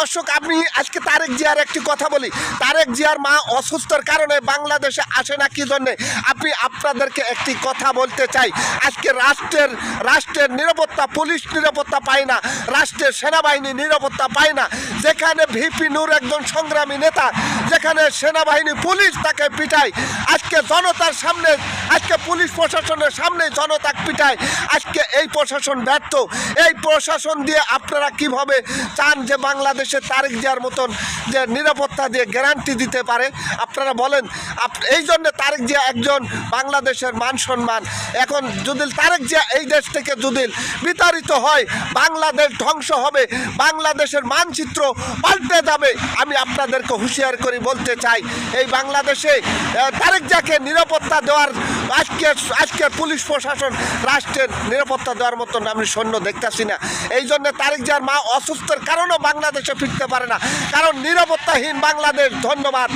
দর্শক, আপনি আজকে তারেক জিয়ার একটি কথা বলি। তারেক জিয়ার মা অসুস্থর কারণে বাংলাদেশে আসে না, কি জন্যে? আপনি আপনাদেরকে একটি কথা বলতে চাই। আজকে রাষ্ট্রের রাষ্ট্রের নিরাপত্তা, পুলিশ নিরাপত্তা পায় না, রাষ্ট্রের সেনাবাহিনী নিরাপত্তা পায় না। যেখানে ভিপি নূর একজন সংগ্রামী নেতা, যেখানে সেনাবাহিনী, পুলিশ তাকে পিটায়। আজকে জনতার সামনে, আজকে পুলিশ প্রশাসনের সামনে জনতা পিটায়। আজকে এই প্রশাসন ব্যর্থ। এই প্রশাসন দিয়ে আপনারা কীভাবে চান যে বাংলাদেশে তারেক জিয়ার মতন যে নিরাপত্তা দিয়ে গ্যারান্টি দিতে পারে? আপনারা বলেন এই জন্য তারেক জিয়া একজন বাংলাদেশের মান সম্মান। এখন যদি তারেক জিয়া এই দেশ থেকে যদি বিতাড়িত হয়, বাংলাদেশ ধ্বংস হবে। বাংলাদেশের মানচিত্র পাল্টে যাবে। আমি আপনাদেরকে হুঁশিয়ার করি বলতে চাই, এই বাংলাদেশে তারেক যাকে নিরাপত্তা দেওয়ার, আজকে আজকে পুলিশ প্রশাসন রাষ্ট্রের নিরাপত্তা দেওয়ার মতন আমি সৈন্য দেখতেছি না। এই জন্য তারেক যার মা অসুস্থের কারণও বাংলাদেশে ফিরতে পারে না। কারণ নিরাপত্তাহীন বাংলাদেশ, ধন্যবাদ।